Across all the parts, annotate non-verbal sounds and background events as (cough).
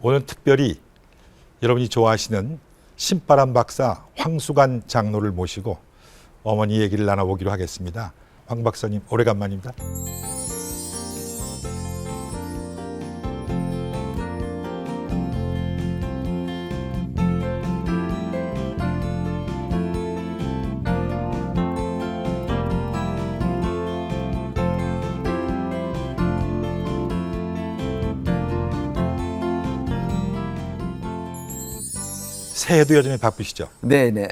오늘 특별히 여러분이 좋아하시는 신바람 박사 황수관 장로를 모시고 어머니 얘기를 나눠보기로 하겠습니다. 황 박사님 오래간만입니다. 새해도 여전히 바쁘시죠? 네네.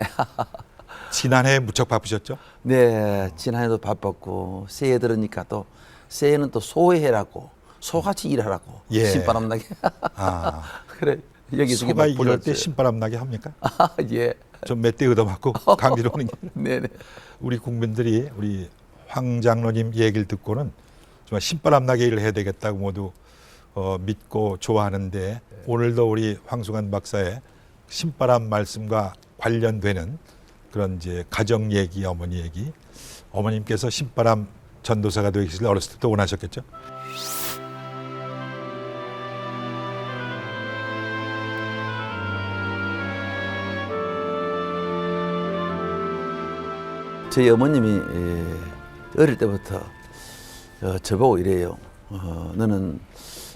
(laughs) 지난해 무척 바쁘셨죠? 네, 지난해도 바빴고 새해 들으니까 또 새해는 또 소해라고 소같이 일하라고 예. 신바람 나게. 아, (laughs) 그래 여기 저기 소가 막 이럴 때. 신바람 나게 합니까? (laughs) 아, 예. 좀 몇 대 얻어맞고 감기로 오는 게 네네. 우리 국민들이 우리 황 장로님 얘기를 듣고는 정말 신바람 나게 일을 해야 되겠다고 모두 어, 믿고 좋아하는데 오늘도 우리 황수관 박사의 신바람 말씀과 관련되는 그런 이제 가정 얘기, 어머니 얘기, 어머님께서 신바람 전도사가 되기를 어렸을 때부터 원하셨겠죠? 저희 어머님이 예, 어릴 때부터 어, 저보고 이래요. 어, 너는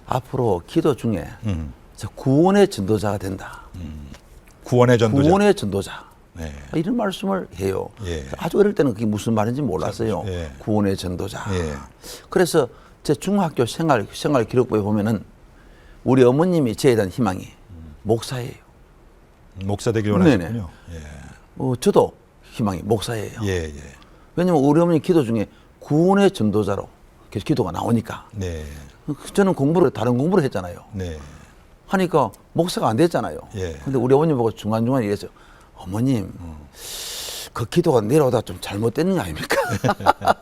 앞으로 기도 중에 음. 저 구원의 전도자가 된다. 구원의 전도자. 구원의 전도자. 네. 이런 말씀을 해요. 예. 아주 어릴 때는 그게 무슨 말인지 몰랐어요. 예. 구원의 전도자. 예. 그래서 제 중학교 생활 생활 기록부에 보면은 우리 어머님이 저에 대한 희망이 목사예요. 목사 되길. 원하셨군요. 어, 저도 희망이 목사예요. 예, 예, 예. 왜냐면 우리 어머니 기도 중에 구원의 전도자로 계속 기도가 나오니까 네, 저는 공부를 다른 공부를 했잖아요. 네, 하니까 목사가 안 됐잖아요. 예. 근데 우리 어머님 보고 중간중간 이랬어요. 어머님, 그 기도가 내려오다 좀 잘못되는 거 아닙니까?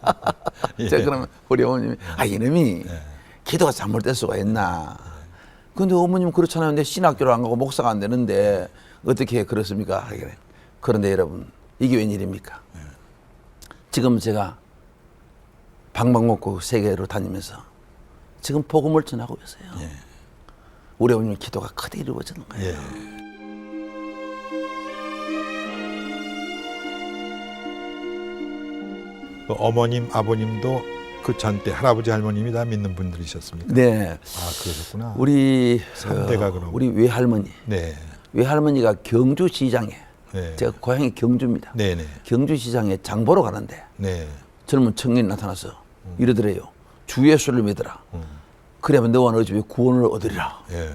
(laughs) 예. 제가 그러면 우리 어머님이, 아, 이놈이 기도가 잘못될 수가 있나. 근데 어머님 그렇잖아요. 내 신학교를 안 가고 목사가 안 되는데 어떻게 그렇습니까? 하길래. 그런데 여러분, 이게 웬일입니까? 지금 제가 방방 먹고 세계로 다니면서 지금 복음을 전하고 있어요. 예. 우리 어머님 기도가 크게 이루어지는 거예요. 예. 그 어머님, 아버님도 그 전때 할아버지, 할머님이 다 믿는 분들이셨습니까? 네. 아, 그러셨구나. 우리 삼대가 어, 그럼. 우리 외할머니 네, 외할머니가 경주시장에 네. 제가 고향이 경주입니다. 네, 네, 경주시장에 장 보러 가는데 네. 젊은 청년이 나타나서 이러더래요. 주 예수를 믿어라. 음. 그러면 너와 너희 집에 구원을 얻으리라. 예.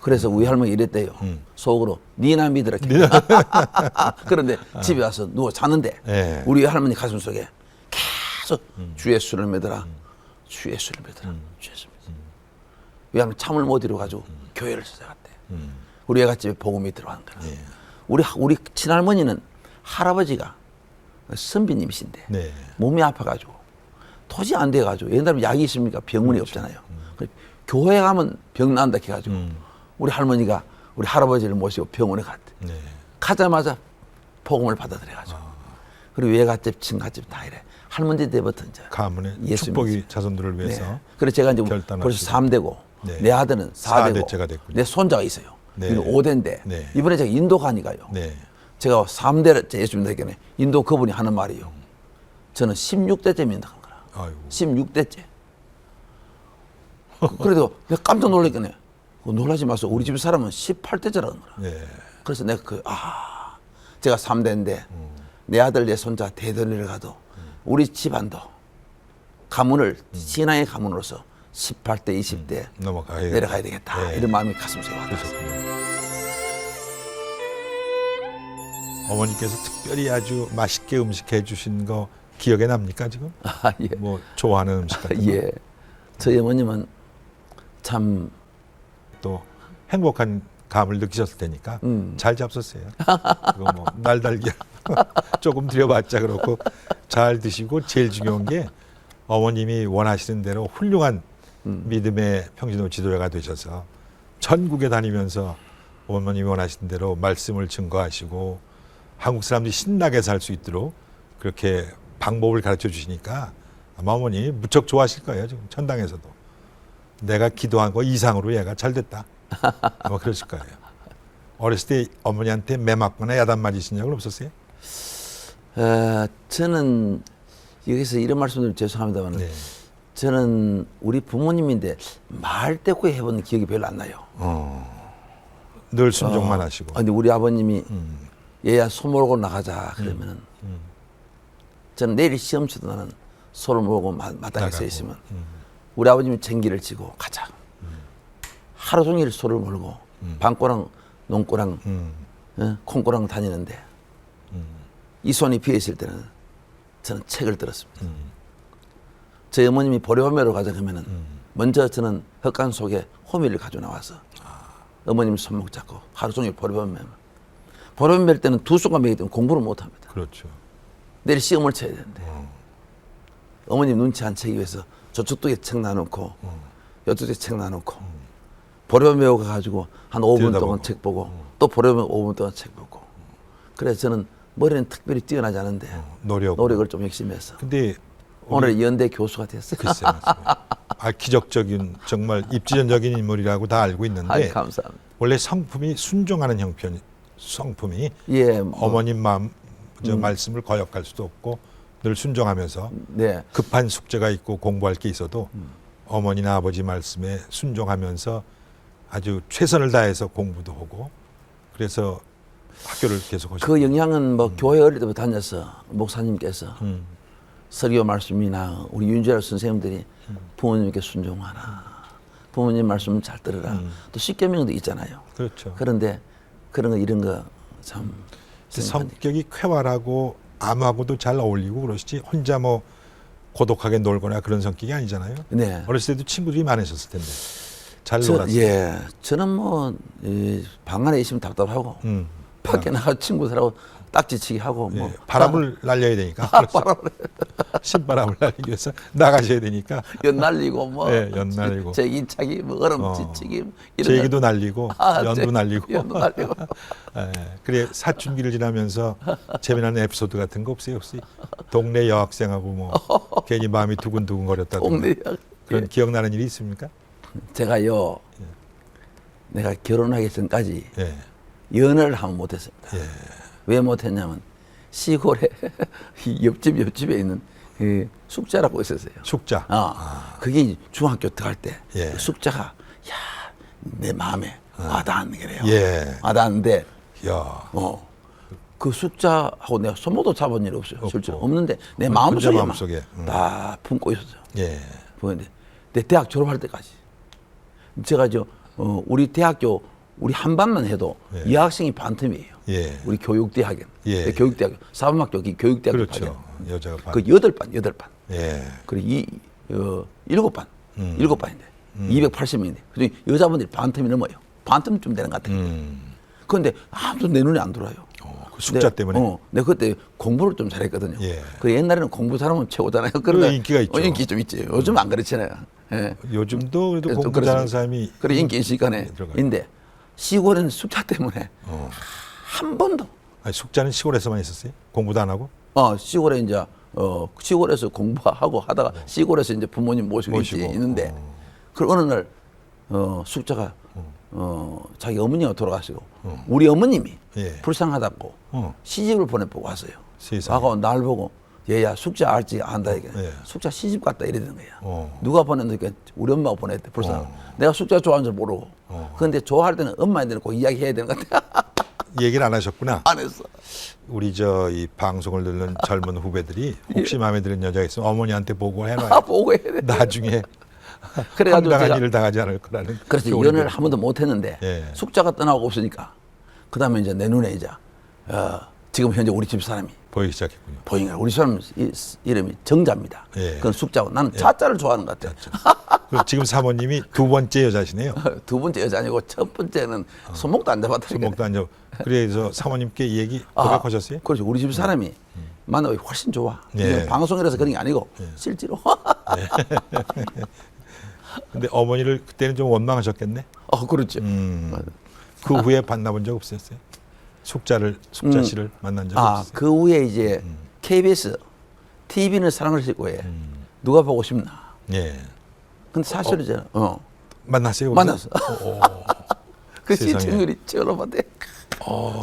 그래서 우리 할머니 이랬대요. 음. 속으로 니나 믿으라. (laughs) 그런데 집에 와서 누워 자는데 예. 우리 할머니 가슴 속에 계속 주 예수를 믿어라. 주 예수를 믿어라. 주 예수를 믿어라. 왜냐하면 참을 못 이루어가지고 교회를 찾아갔대. 우리 애가 집에 복음이 들어간 거야. 예. 우리 하- 우리 친할머니는 할아버지가 선비님이신데 네. 몸이 아파가지고 도저히 안 돼가지고 옛날에 약이 있습니까? 병원이 없잖아요. 그래서 교회 가면 병 난다 해가지고 우리 할머니가 우리 할아버지를 모시고 병원에 갔대. 네. 가자마자 복음을 받아들여가지고 그리고 외갓집, 친갓집 다 이래. 할머니 때부터 이제 가문의 예수 축복이 믿습니다. 자손들을 위해서. 네. 그래서 제가 이제 결단하시고. 벌써 3대고 네. 내 아들은 4대고 사대째가 됐군요. 내 손자가 있어요. 네. 이는 5대인데 네. 이번에 제가 인도 가니까요. 네. 제가 3대 예수 믿는다니까 인도 그분이 하는 말이요. 저는 16대째 믿는 거라. 아이고. 16대째. (laughs) 그래도 내가 깜짝 놀랐겠네. 놀라지 마세요. 우리 집 사람은 18대째라는 거라. 네. 그래서 내가 그, 아, 제가 3대인데 내 아들, 내 손자 대전을 가도 우리 집안도 가문을, 신앙의 가문으로서 18대, 20대 넘어가야 내려가야 되겠다. 네. 이런 마음이 가슴속에. 그러셨군요. 어머니께서 특별히 아주 맛있게 음식해 주신 거 기억에 납니까 지금? (laughs) 아, 예. 뭐 좋아하는 음식 같은 (laughs) 거? 예. 저희 어머님은 참 또 행복한 감을 느끼셨을 테니까 음. 잘 잡섰어요. 그거 뭐 날달기 (laughs) 조금 드려봤자 그렇고 잘 드시고 제일 중요한 게 어머님이 원하시는 대로 훌륭한 음. 믿음의 평신도 지도자가 되셔서 전국에 다니면서 어머님이 원하시는 대로 말씀을 증거하시고 한국 사람들이 신나게 살 수 있도록 그렇게 방법을 가르쳐 주시니까 아마 어머니 무척 좋아하실 거예요 지금 천당에서도 내가 기도한 거 이상으로 얘가 잘 됐다 아마 그랬을 거예요. 어렸을 때 어머니한테 매 맞거나 야단 맞으신 적은 없었어요? 어, 저는 여기서 이런 말씀드리면 죄송합니다만 네. 저는 우리 부모님인데 말 대꾸 해본 기억이 별로 안 나요. 늘 순종만 하시고. 아, 근데 우리 아버님이 음. 얘야 소 몰고 나가자 그러면은 저는 내일 시험 치도 나는 소를 몰고 마, 마당에 서 나가고. 있으면 우리 아버님이 쟁기를 지고 가자. 하루 종일 소를 몰고 방꼬랑 농꼬랑 음. 어, 콩꼬랑 다니는데 이 손이 비어 있을 때는 저는 책을 들었습니다. 저희 어머님이 보리호매로 가자 그러면은 먼저 저는 헛간 속에 호미를 가져 나와서 어머님 손목 잡고 하루 종일 보리호매 보리호매 할 때는 두 손과 매기 때문에 공부를 못 합니다. 그렇죠. 내일 시험을 쳐야 되는데 어머님 눈치 안 채기 위해서 저쪽에 책 놔놓고 이쪽에 책 놔놓고 보려 배우 가 가지고 한 5분 동안. 책 보고 또 보려 배우 5분 동안 책 보고 그래서 저는 머리는 특별히 뛰어나지 않은데 노력. 노력을 좀 열심히 해서 근데 오늘 연대 교수가 됐어요. 글쎄. (laughs) 아 기적적인 정말 입지전적인 인물이라고 다 알고 있는데 아이 감사합니다. 원래 성품이 순종하는 형편 성품이 예, 뭐, 어머님 마음 저 말씀을 거역할 수도 없고 늘 순종하면서 네, 급한 숙제가 있고 공부할 게 있어도 어머니나 아버지 말씀에 순종하면서 아주 최선을 다해서 공부도 하고 그래서 학교를 계속 하셨고 그 영향은 뭐 교회 어릴 때부터 다녀서 목사님께서 음. 설교 말씀이나 우리 윤주열 선생님들이 부모님께 순종하라. 부모님 말씀 잘 들으라. 또 십계명도 있잖아요. 그렇죠. 그런데 그런 거 이런 거참 성격이 쾌활하고 암하고도 잘 어울리고 그러시지 혼자 뭐 고독하게 놀거나 그런 성격이 아니잖아요. 네. 어렸을 때도 친구들이 많으셨을 텐데 잘 저, 놀았어요. 예, 저는 뭐방 안에 있으면 답답하고 음. 밖에 나가 친구들하고 딱지치기 하고 뭐. 예, 바람을 날려야 되니까. 바람을. (laughs) 신바람을 날리기 위해서 나가셔야 되니까. 연 날리고 뭐. 예, 연 날리고. 제기차기 뭐 얼음 어. 지치기 뭐 이런 제기도 날리고 아, 연도 제- 날리고. 연도 날리고. (laughs) 예, 그래 사춘기를 지나면서 재미나는 에피소드 같은 거 없어요 혹시? 동네 여학생하고 뭐 (laughs) 괜히 마음이 두근두근 거렸다든가. 동네 그런 기억나는 일이 있습니까? 제가요 내가 결혼하기 전까지 예, 연애를 하면 못했습니다. 예. 왜 못했냐면 시골에 (laughs) 이 옆집 옆집에 있는 그 숙자라고 있었어요. 숙자. 아, 그게 중학교 들어갈 때 예. 그 숙자가 야 내 마음에 와닿는 게래요. 예. 와닿는데 야, 어. 그 숙자하고 내가 손모도 잡은 일 없어요. 없고. 실제로 없는데 내 어, 마음속에 마음속에, 음. 다 품고 있었어요. 예, 보는데 내 대학 졸업할 때까지 제가 저 어, 우리 대학교 우리 한 반만 해도 예. 여학생이 반틈이에요. 예. 우리 교육대학은 예. 교육대학 사범학교 교육대학 그렇죠. 여자가 반. 그 여덟 반 여덟 반 예, 그리고 이 어, 일곱 반 음. 일곱 반인데 280명인데 그중에 여자분들이 반틈이 넘어요. 반틈쯤 되는 것 같아요. 음, 그런데 아무도 내 눈에 안 들어요. 어, 그 숙자 내- 때문에. 어, 내가 그때 공부를 좀 잘했거든요. 예. 그 옛날에는 공부 잘하면 최고잖아요. 그러니까 인기가 있죠. 어, 인기 좀 있지. 요즘 안 그렇잖아요. 예. 요즘도 그래도 좀 공부 잘하는. 사람이 그래 인기 있으니까네. 들어가요. 인데 시골은 숙자 때문에 어. 한 번도 아니, 숙자는 시골에서만 있었어요? 공부도 안 하고? 어 시골에 이제 어 시골에서 공부하고 하다가 시골에서 이제 부모님 모시고, 어. 모시고, 있는데 어. 그 어느 날 어 숙자가 어 자기 어머니가 돌아가시고 우리 어머님이 예. 불쌍하다고 어. 시집을 보내고 왔어요. 세상에. 와가 날 보고 얘야 숙자 알지 안다 이게 예. 숙자 시집 갔다 이러는 거야. 어. 누가 보냈는데 우리 엄마가 보냈대 불쌍. 내가 숙자 좋아하는 줄 모르고. 어. 그런데 좋아할 때는 엄마한테는 꼭 이야기해야 되는 것 같아. (laughs) 얘기를 안 하셨구나. 안 했어. 우리 저 이 방송을 듣는 젊은 후배들이 혹시 마음에 드는 여자가 있으면 어머니한테 보고 (laughs) 아, 해놔요. 보고 해야 돼. 나중에 (laughs) 그래가지고 제가 일을 당하지 않을 거라는. 그래서 교훈이 연애를. 한 번도 못 했는데 예. 숙자가 떠나고 없으니까 그 다음에 이제 내 눈에 이제 어, 지금 현재 우리 집 사람이 보이기 시작했군요. 보잉가 우리 사람 이- 이름이 정자입니다. 예. 그건 숙자고 나는 자자를 좋아하는 것 같아요. 그리고 지금 사모님이 두 번째 여자시네요. (laughs) 두 번째 여자 아니고 첫 번째는 손목도 안 잡았다니까. 손목도 안 잡. 그래서 사모님께 얘기 아, 고백하셨어요? 그렇죠. 우리 집 사람이 만나기 훨씬 좋아. 예. 이게 방송이라서 그런 게 아니고 실제로. (laughs) 근데 어머니를 그때는 좀 원망하셨겠네. 어, 그렇죠. 음. 그 후에 만나본 적 없었어요? 숙자를 숙자 씨를 만난 적 아, 없었어요? 그 후에 이제 KBS TV는 사랑을 싣고 해. 누가 보고 싶나? 예. 근데 사실은 이제 어. 만났어요? 만났어. 오. (laughs) 그 세상에. 시청률이 저렴한데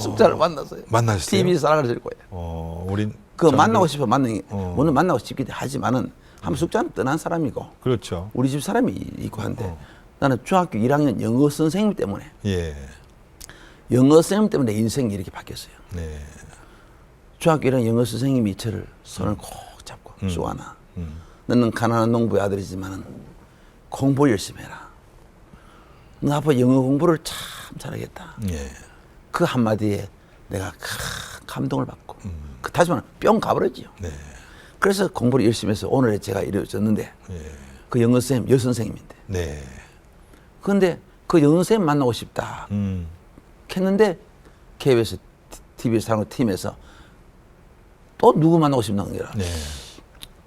숙자를 만났어요. 만나셨어요? TV 사랑을 거예요. 어, 우린 그 저는 만나고 싶어 만나기 어. 물론 만나고 싶기도 하지만은 한 숙자는 떠난 사람이고 그렇죠. 우리 집 사람이 있고 한데 어. 나는 중학교 1학년 영어 선생님 때문에 예. 영어 선생님 때문에 내 인생이 이렇게 바뀌었어요. 네. 중학교 1학년 영어 선생님이 저를 손을 꼭 잡고 수아나 음. 너는 가난한 농부의 아들이지만은 공부 열심히 해라. 너 앞으로 영어 공부를 참 잘하겠다. 예. 그 한마디에 내가 큰 감동을 받고 그 다시 말하면 뿅 가버렸지요. 네. 그래서 공부를 열심히 해서 오늘 제가 이루어졌는데 예. 그 영어 선생님 여 선생님인데 네. 그런데 그 영어 선생님 만나고 싶다 음. 했는데 KBS TBS 상호 팀에서 또 누구 만나고 싶다는 거라 네.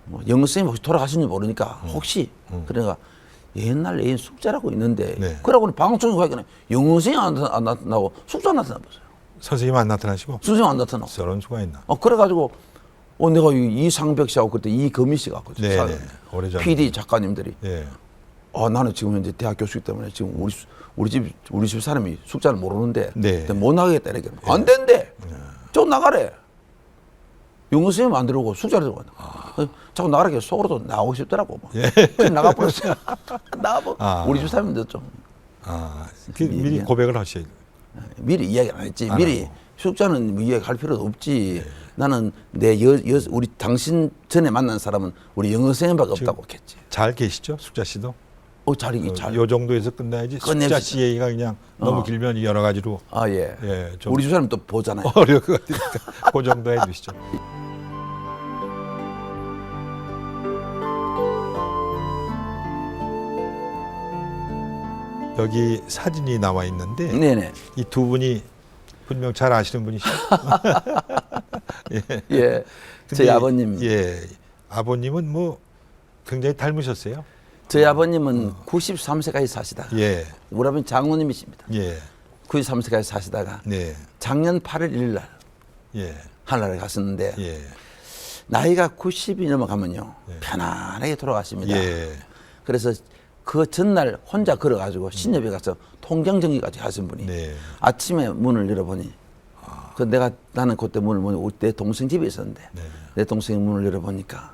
뭐 영어 선생님 혹시 돌아가신지 모르니까 음. 혹시 그러니까 옛날 애인 숙제라고 있는데 네. 그러고는 방송에 가니까 영어 선생님 안, 나- 안 나타나고 숙제 안 나타나 보세요 선생님 안 나타나시고 선생님 안 나타나고 저런 수가 있나? 어 그래가지고 어 내가 이- 이상벽 씨하고 그때 이금희 씨가 그 네, 네. PD 작가님들이 예. 어 나는 지금 현재 대학 교수이기 때문에 지금 우리 수- 우리 집 우리 집 사람이 숙제를 모르는데 네. 못 나가겠다 이렇게 안 된대 좀 나가래 영어 선생님 안 들어오고 숙제를 들고 간다 어, 자꾸 나가라 속으로도 나오고 싶더라고 뭐. 그래서 나가버렸어요 (laughs) 나뭐 아. 우리 집 사람인데 좀 아, 그 미- 미리 미안. 고백을 하셔야 미리 이야기 안 했지. 안 미리 하고. 숙자는 뭐 이야기할 필요도 없지. 나는 내 여, 여, 우리 당신 전에 만난 사람은 우리 영어 선생님밖에 없다고 했지. 잘 계시죠? 숙자 씨도? 어, 잘, 잘. 요 정도에서 끝나야지. 끝냅시다. 씨 얘기가 그냥 너무 어. 길면 여러 가지로 아, 예. 예, 좀 우리 집 사람 또 보잖아요. 어려울 것 같으니까 (laughs) 그 정도 해주시죠. 여기 사진이 나와 있는데 네네. 이 두 분이 분명 잘 아시는 분이시죠? (laughs) 예. 저희 근데 아버님. 예, 아버님은 뭐 굉장히 닮으셨어요. 저희 아버님은 93세까지 사시다가 예, 우리 아버님 장로님이십니다. 예, 93세까지 사시다가 네, 작년 8월 1일 날 예, 하늘나라에 갔었는데 예, 나이가 90이 넘어가면요. 편안하게 돌아가십니다. 예, 그래서 그 전날 혼자 걸어가지고 신협에 가서 통장 정리까지 하신 분이 네. 아침에 문을 열어보니 그 내가 나는 그때 문을 보니 내 동생 집에 있었는데 네. 내 동생이 문을 열어보니까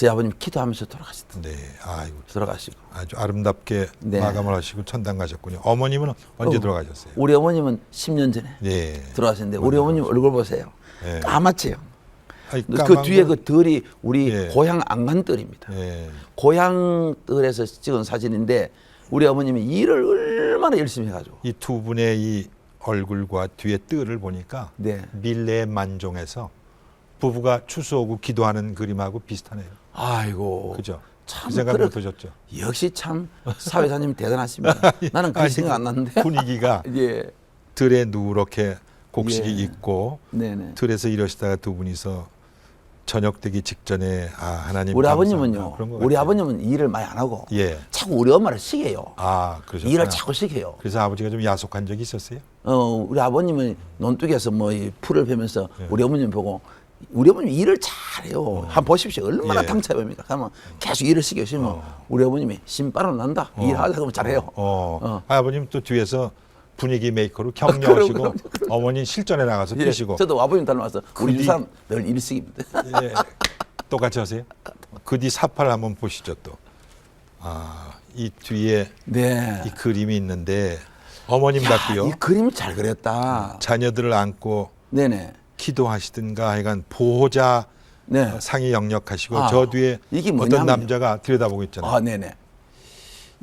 저희 아버님 기도하면서 돌아가시더라고요. 네. 아이고 돌아가시고 아주 아름답게 네. 마감을 하시고 천당 가셨군요. 어머님은 언제 어, 돌아가셨어요? 우리 어머님은 10년 전에 예. 돌아가셨는데 우리 어머님 얼굴 보세요. 네. 까맣지요. 아니, 그 뒤에 거- 그 덜이 우리 예. 고향 안간뜰입니다. 예. 고향 뜰에서 찍은 사진인데 우리 어머님이 일을 얼마나 열심히 해가지고 이 두 분의 이 얼굴과 뒤에 뜰을 보니까 네. 밀레 만종에서 부부가 추수하고 기도하는 그림하고 비슷하네요. 아이고 그죠? 참 그 생각 그래- 못 하셨죠? 역시 참 사회자님 대단하십니다. (laughs) 나는 그 아니, 생각 안 났는데. 분위기가 (laughs) 예. 들에 누렇게 곡식이 예. 있고 네네. 들에서 이러시다가 두 분이서 저녁 되기 직전에 아 하나님 우리. 아버님은요. 우리 같아요. 아버님은 일을 많이 안 하고 예. 자꾸 우리 엄마를 시켜요. 아 그러셨구나. 일을 자꾸 시켜요. 그래서 아버지가 좀 야속한 적이 있었어요? 어, 우리 아버님은 논둑에서 뭐 이 풀을 베면서 예. 우리 어머님 보고 우리 어머님 일을 잘해요. 한번 보십시오. 얼마나 예. 당차입니까? 그러면 계속 일을 시켜시면 우리 어머님이 신바람 난다. 일하자 그러면 잘해요. 어. 어. 아, 아버님 또 뒤에서 분위기 메이커로 격려하시고 그럼, 어머니 실전에 나가서 예, 뛰시고 저도 아버님 닮아서 우리 집 그뒤- 사람 늘 일식입니다. 예, 똑같이 하세요? 그 뒤 사파를 한번 보시죠 또. 아, 이 뒤에 네. 이 그림이 있는데 어머님 같고요. 이 그림을 잘 그렸다. 자녀들을 안고 네네. 기도하시든가 하여간 보호자 네. 상이 역력하시고 아, 저 뒤에 이게 어떤 뭐냐면요. 남자가 들여다보고 있잖아요. 아, 네네.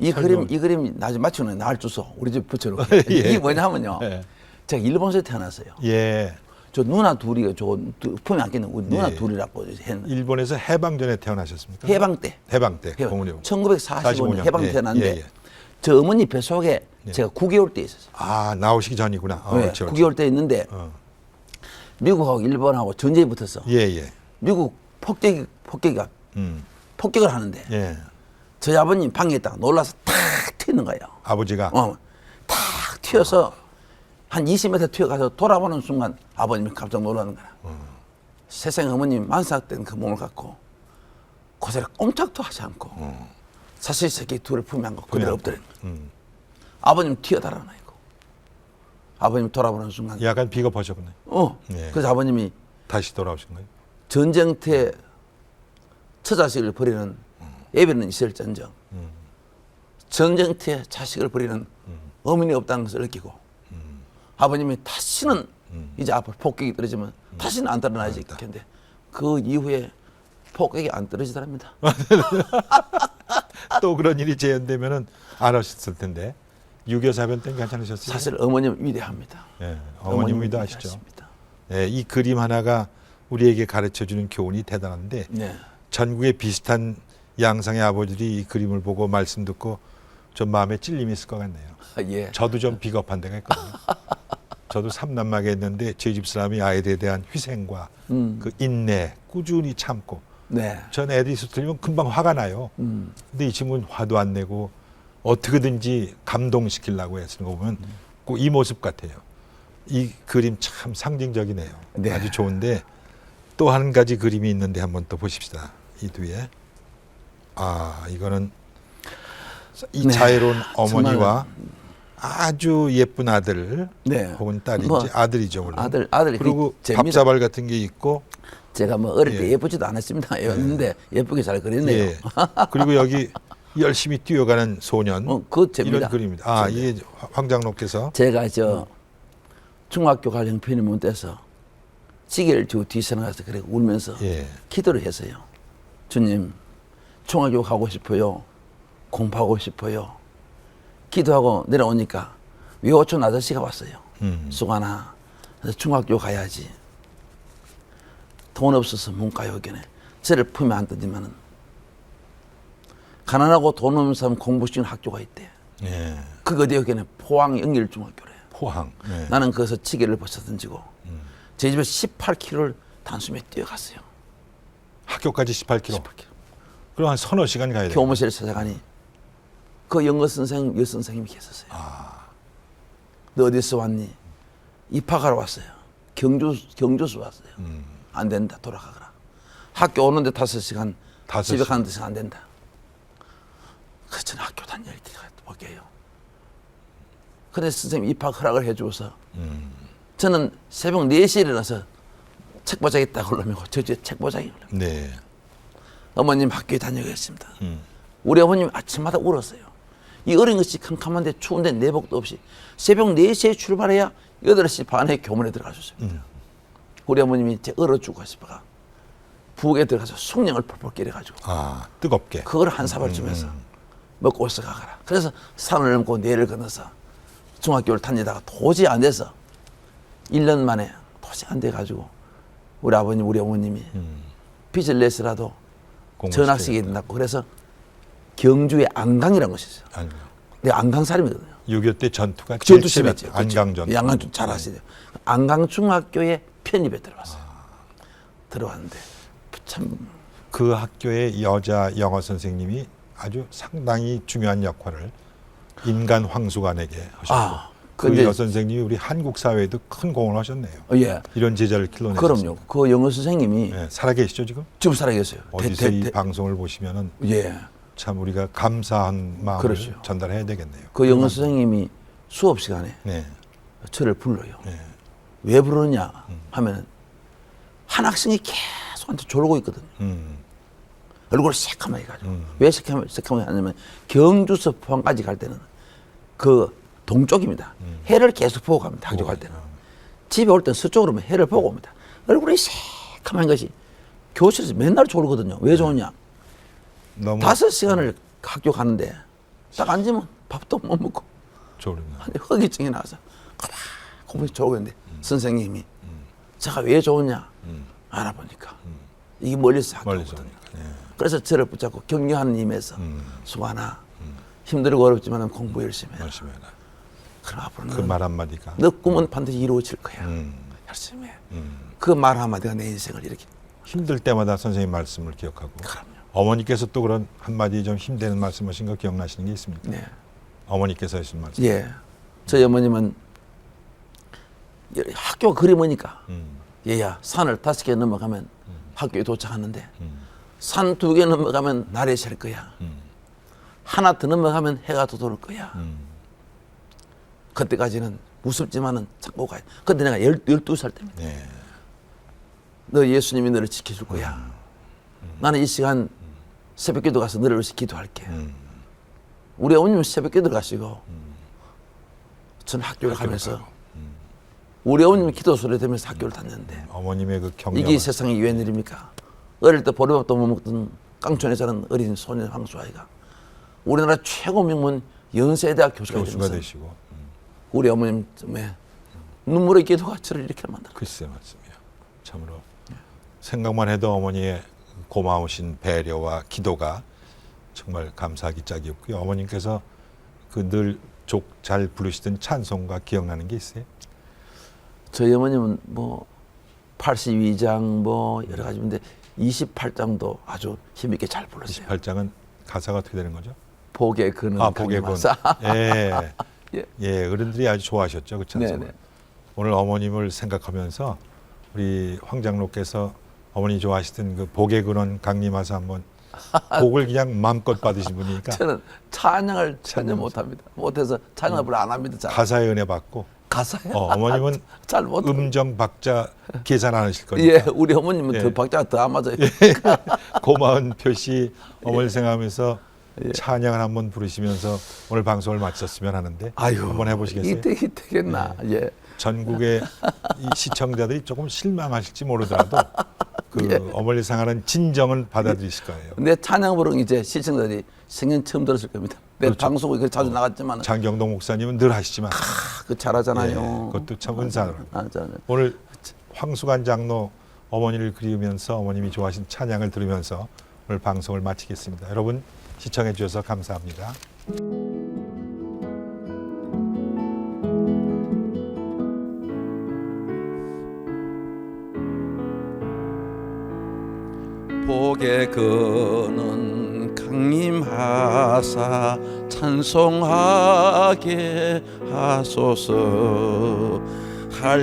이 설명. 그림, 이 그림 나중에 맞추는 날 주소. 우리 집 붙여놓고. (laughs) 예. 이게 뭐냐면요. 예. 제가 일본에서 태어났어요. 예. 저 누나 둘이, 저 두- 품에 안기는 우리 누나 예. 둘이라고 했는데. 일본에서 해방 전에 태어나셨습니까? 해방 때. 해방 때. 해방. 공군용. 1945년 45년. 해방 예, 태어났는데 예, 예. 저 어머니 뱃속에 제가 9개월 때 있었어요. 아 나오시기 전이구나. 어, 네, 그렇죠, 그렇죠. 9개월 때 있는데 어. 미국하고 일본하고 전쟁이 붙어서 예 예. 미국 폭격이, 폭격이가 음. 폭격을 하는데 예. 저희 아버님 방에 있다가 놀라서 탁 튀는 거예요. 아버지가 어, 탁 튀어서 한 20m 튀어가서 돌아보는 순간 아버님이 깜짝 놀라는 거야. 세상에 어머님 만삭된 그 몸을 갖고 고사를 꼼짝도 하지 않고 사실 새끼 둘을 품에 안고 그대로 엎드린 거야. 음. 아버님 튀어달아나고 아버님 돌아보는 순간. 약간 비겁하셨네. 어. 예. 그래서 아버님이 다시 돌아오신 거예요. 전쟁터에 처자식을 버리는 예배는 있을전정. 전쟁터에 자식을 버리는 어머니 없다는 것을 느끼고 아버님이 다시는 이제 앞으로 폭격이 떨어지면 다시는 안 떨어나지 근데 그 이후에 폭격이 안 떨어지더랍니다. (laughs) 또 그런 일이 재현되면은 안 하셨을 텐데 6.25 사변 때는 괜찮으셨어요? 사실 어머님 위대합니다. 예, 어머님? 위대하십니다. 예, 이 그림 하나가 우리에게 가르쳐주는 교훈이 대단한데 네. 전국에 비슷한 양상의 아버지들이 이 그림을 보고 말씀 듣고 좀 마음에 찔림이 있을 것 같네요. 아, 예. 저도 좀 비겁한 데가 있거든요. (laughs) 저도 삼남매가 있는데 제 집 사람이 아이들에 대한 희생과 음. 그 인내, 꾸준히 참고 네. 전 애들이 수틀리면 금방 화가 나요. 음. 근데 이 친구는 화도 안 내고 어떻게든지 감동시키려고 애쓰는 거 보면 꼭 이 모습 같아요. 이 그림 참 상징적이네요. 네. 아주 좋은데 또 한 가지 그림이 있는데 한번 또 보십시다. 이 뒤에 아 이거는 이 네. 자애로운 (laughs) 어머니와 아주 예쁜 아들 네. 혹은 딸인지 뭐 아들이죠 물론. 아들- 아들이 그리고. 밥자발 같은 게 있고 제가 뭐 어릴 때 예. 예. 쁘지도 않았습니다. 였는데 예 쁘게 잘 그렸네요. 예. 그리고 여기 열심히 뛰어가는 소년 어, 그거 재미다. 이런 그림입니다. 아 이게 황장로께서 제가 저 중학교 갈 형편이 못 돼서 지게를 지고 뒤에서 나가서 그래 울면서 예. 기도를 했어요. 주님, 중학교 가고 싶어요. 공부하고 싶어요. 기도하고 내려오니까 외호촌 아저씨가 왔어요. 음. 그래서 중학교 가야지. 돈 없어서 못 가요 여기는. 저를 품에 안더니만은 가난하고 돈 없는 사람 공부 시키는 학교가 있대. 예. 그거 어디 여기는 포항 영일중학교래. 포항. 예. 나는 거기서 지게를 벗어 던지고 제 집에 18km를 단숨에 뛰어갔어요. 학교까지 18km. 18km. 그럼 한 서너 시간 가야 돼요. 교무실에 찾아가니 그 영어 선생, 여 선생님이 계셨어요. 너 어디서 왔니? 입학하러 왔어요. 경주 경주서 왔어요. 안 된다 돌아가거라. 학교 오는데 다섯 시간, 다섯 집에. 가는 데안 된다. 그래서 저는 학교 다녀야 볼게요. 그래서 선생님 입학 허락을 해주어서 저는 새벽 4시에 일어나서 책 보자기 딱 올라오고 저 뒤에 책 보자기 올라 네. 어머님 학교에 다녀가겠습니다. 음. 우리 어머님 아침마다 울었어요. 이 어린 것이 캄캄한데 추운데 내복도 없이 새벽 4시에 출발해야 8시 반에 교문에 들어가셨어요. 우리 어머님이 제 얼어주고 싶어가 부엌에 들어가서 숭늉을 펄펄 끓여가지고 아 뜨겁게. 그걸 한 사발쯤에서 먹고 어서 가거라. 그래서 산을 넘고 내를 건너서 중학교를 다니다가 도저히 안 돼서 1년 만에 도저히 안 돼가지고 우리 아버님, 우리 어머님이 빚을 내서라도. 전학식이 된다고 그래서 경주에 안강이라는 것이 있어요. 아니, 내가 안강 사람이거든요. 6.25 때 전투가 제일 전투 심했죠. 심했죠. 그렇죠. 안강전. 양강 좀잘 아시죠. 안강 중학교에 편입에 들어왔어요. 들어왔는데 참 그 학교의 여자 영어 선생님이 아주 상당히 중요한 역할을 인간 황수관에게 하셨고 아, 그 여 선생님이 우리 한국 사회에도 큰 공헌을 하셨네요. 어, 예. 이런 제자를 길러내셨어요. 그럼요. 그 영어 선생님이 예, 살아계시죠 지금? 지금 살아계세요. 어디서 대- 대- 이 대- 방송을 보시면은 예. 참 우리가 감사한 마음을 그렇죠. 전달해야 되겠네요. 그 영어 선생님이 수업 시간에 네. 저를 불러요. 네. 왜 부르냐 하면은 한 학생이 계속 한테 졸고 있거든요. 음. 얼굴을 새카맣게 가지고 음. 왜 새카맣게 새카맣게 하냐면 경주서 포항까지 갈 때는 그 동쪽입니다. 해를 계속 보고 갑니다. 학교 갈 때는 집에 올 때는 서쪽으로 오면 해를 보고 옵니다. 얼굴이 새카만 것이 교실에서 맨날 졸거든요. 왜 좋으냐? 너무 다섯 시간을 학교 가는데 딱 앉으면 밥도 못 먹고. 근데 허기증이 나서 고만고만 졸고 있는데 선생님이 제가 왜 좋으냐 알아보니까 이게 멀리서 멀리서 학교거든요. 예. 그래서 저를 붙잡고 격려하는 힘에서 음. 수아나 힘들고 어렵지만 공부 열심히 해라. 열심히 해라. 그럼 앞으로 그는말 한마디가 너 꿈은 반드시 이루어질 거야. 음. 열심히 해. 음. 그말 한마디가 내 인생을 이렇게 힘들 때마다 선생님 말씀을 기억하고 그럼요. 어머니께서 또 그런 한마디 좀 힘되는 말씀하신 거 기억나시는 게 있습니까? 네. 어머니께서 하신 말씀. 예. 저희 어머님은 학교 그림이니까 음. 얘야 산을 다섯 개 넘어가면 학교에 도착하는데 음. 산 두 개 넘어가면 날이 셀 거야. 음. 하나 더 넘어가면 해가 돋을 거야. 음. 그때까지는 우습지만은 참고 가야. 근데 내가 열, 12살 때입니다. 네. 너 예수님이 너를 지켜줄 거야. 나는 이 시간 새벽 기도 가서 너를 위해서 기도할게. 음. 우리 어머님은 새벽 기도 가시고 저는 학교를 가면서 우리 어머님이 기도 소리 들으면서 학교를 다녔는데 어머님의 그 경력 이게 세상에 웬일입니까? 어릴 때 보리밥도 못 먹던 깡촌에 사는 어린 소년 황수아이가 우리나라 최고 명문 연세대학 교수가 교수가 되시고 우리 어머님 쯤에 눈물의 기도가 저를 이렇게 만들어. 글쎄 맞습니다. 참으로 생각만 해도 어머니의 고마우신 배려와 기도가 정말 감사하기 짝이었고요. 어머님께서 그 늘 족 잘 부르시던 찬송가 기억나는 게 있어요? 저희 어머님은 뭐 82장 뭐 여러 가지인데 28장도 아주 힘있게 잘 불렀어요. 28장은 가사가 어떻게 되는 거죠? 복의 그는 아, 복의 군. 강림하사. 예. (laughs) 예. 예, 어른들이 아주 좋아하셨죠. 그 찬송. 네네. 오늘 어머님을 생각하면서 우리 황장로께서 어머니 좋아하시던 그 복의 근원 강림하사 한번 (laughs) 복을 그냥 마음껏 받으신 분이니까 저는 찬양을 전혀 못합니다. 못해서 찬양을 별로 안 합니다. 잘. 가사의 은혜 받고 가사요? 어, 어머님은 (laughs) 잘 못. 음정 박자 계산 안 하실 거니까 예, 우리 어머님은 예. 더 박자가 더 안 맞아요. (laughs) 고마운 표시 (laughs) 예. 생각하면서 찬양을 한번 부르시면서 오늘 방송을 마쳤으면 하는데 아유, 한번 해보시겠어요? 이때 이때겠나. 예. 전국의 이 시청자들이 조금 실망하실지 모르더라도 그 예. 어머니 상하는 진정은 받아들이실 거예요. 내 찬양 부르는 이제 시청자들이 생전 처음 들었을 겁니다. 내 그렇죠. 방송에 그 자주 나갔지만 장경동 목사님은 늘 하시지만 그 잘하잖아요. 예, 그것도 참 은사로. 아, 오늘 황수관 장로 어머니를 그리우면서 어머님이 좋아하신 찬양을 들으면서 오늘 방송을 마치겠습니다. 여러분 시청해 주셔서 감사합니다. 복의 그는 강림하사 찬송하게 하소서. 할